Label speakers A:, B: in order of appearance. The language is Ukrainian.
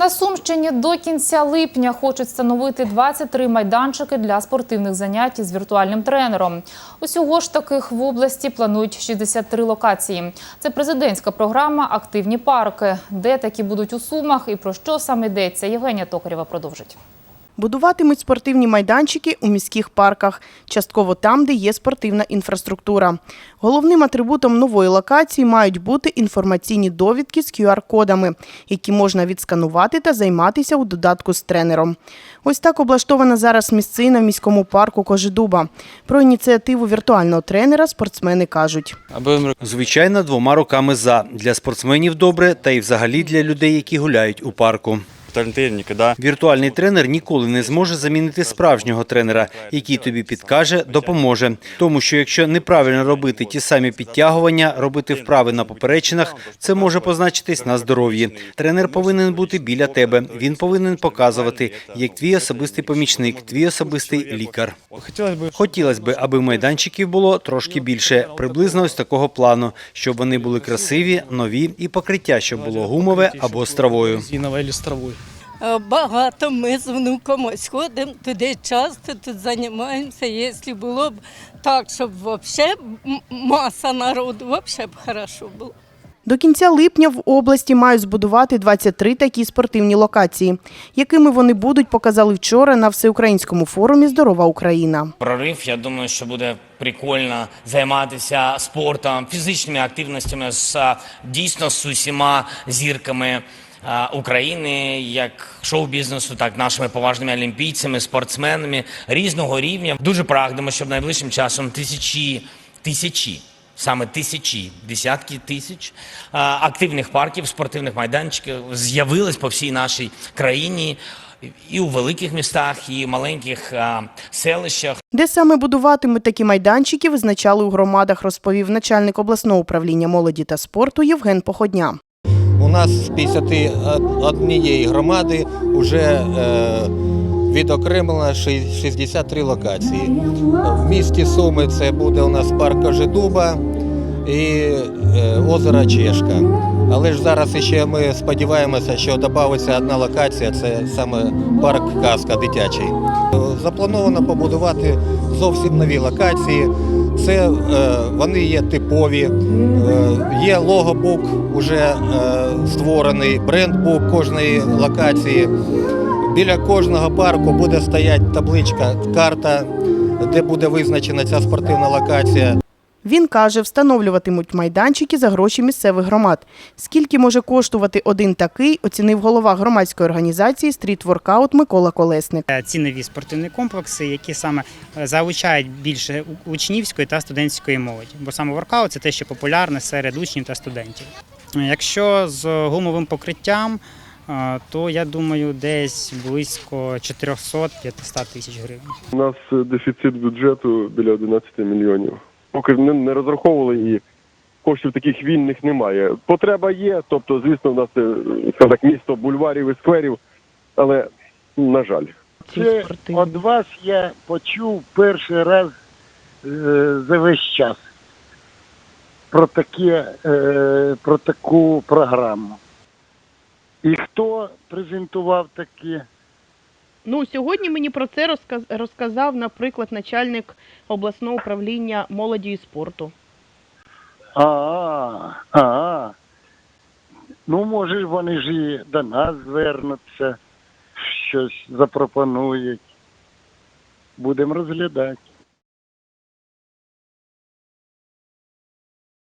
A: На Сумщині до кінця липня хочуть встановити 23 майданчики для спортивних занять із віртуальним тренером. Усього ж таких в області планують 63 локації. Це президентська програма Активні парки. Де такі будуть у Сумах і про що саме йдеться, Євгенія Токарєва продовжить.
B: Будуватимуть спортивні майданчики у міських парках, частково там, де є спортивна інфраструктура. Головним атрибутом нової локації мають бути інформаційні довідки з QR-кодами, які можна відсканувати та займатися у додатку з тренером. Ось так облаштована зараз місцина в міському парку Кожедуба. Про ініціативу віртуального тренера спортсмени кажуть.
C: Звичайно, двома руками за. Для спортсменів добре, та й взагалі для людей, які гуляють у парку.
D: Ніколи.
C: Віртуальний тренер ніколи не зможе замінити справжнього тренера, який тобі підкаже, допоможе. Тому що якщо неправильно робити ті самі підтягування, робити вправи на поперечинах, це може позначитись на здоров'ї. Тренер повинен бути біля тебе. Він повинен показувати, як твій особистий помічник, твій особистий лікар.
D: Хотілося б
C: аби майданчиків було трошки більше, приблизно ось такого плану, щоб вони були красиві, нові і покриття, щоб було гумове або з травою.
D: резиновою або стравою.
E: Е, Багато ми з внуком ось ходимо туди часто, тут займаємося. Якщо було б так, щоб взагалі маса народу, взагалі б хорошо було.
B: До кінця липня в області мають збудувати 23 такі спортивні локації. Якими вони будуть, показали вчора на всеукраїнському форумі Здорова Україна.
F: прорив. Я думаю, що буде прикольно займатися спортом, фізичними активностями з дійсно з усіма зірками. А, України, як шоу-бізнесу, так нашими поважними олімпійцями, спортсменами різного рівня. Дуже прагнемо, щоб найближчим часом тисячі тисячі, саме тисячі, десятки тисяч а, активних парків, спортивних майданчиків з'явились по всій нашій країні. І у великих містах, і в маленьких а, селищах.
B: Де саме будуватимуть такі майданчики, визначали у громадах, розповів начальник обласного управління молоді та спорту Євген Походня.
G: У нас з 51 громади вже е, відокремлено ши- 63 локації. В місті Суми це буде у нас парк Кожедуба і е, озеро Чешка. Але ж зараз ще ми сподіваємося, що додається одна локація, це саме парк Казка дитячий. Заплановано побудувати зовсім нові локації. Це е, вони є типові, е, є логобук уже е, створений, брендбук кожної локації. Біля кожного парку буде стояти табличка, карта, де буде визначена ця спортивна локація.
B: Він каже, встановлюватимуть майданчики за гроші місцевих громад. Скільки може коштувати один такий, оцінив голова громадської організації Стріт Воркаут Микола Колесник.
H: Е, ці нові спортивні комплекси, які саме е, залучають більше учнівської та студентської молоді. Бо саме воркаут це те, що популярне серед учнів та студентів. Е, Якщо з гумовим покриттям, то я думаю, десь близько 400-500 тисяч гривень.
I: У нас дефіцит бюджету біля 11 мільйонів. Поки не, не розраховували і коштів таких вільних немає. Потреба є, тобто, звісно, у нас так, місто бульварів і скверів, але на жаль.
J: Це від вас я почув перший раз е, за весь час про, таке, е, про таку програму. І хто презентував таке?
K: Ну, сьогодні мені про це розказ... розказав, наприклад, начальник обласного управління молоді і спорту.
J: А, а, ну може вони ж і до нас звернуться, щось запропонують. Будемо розглядати.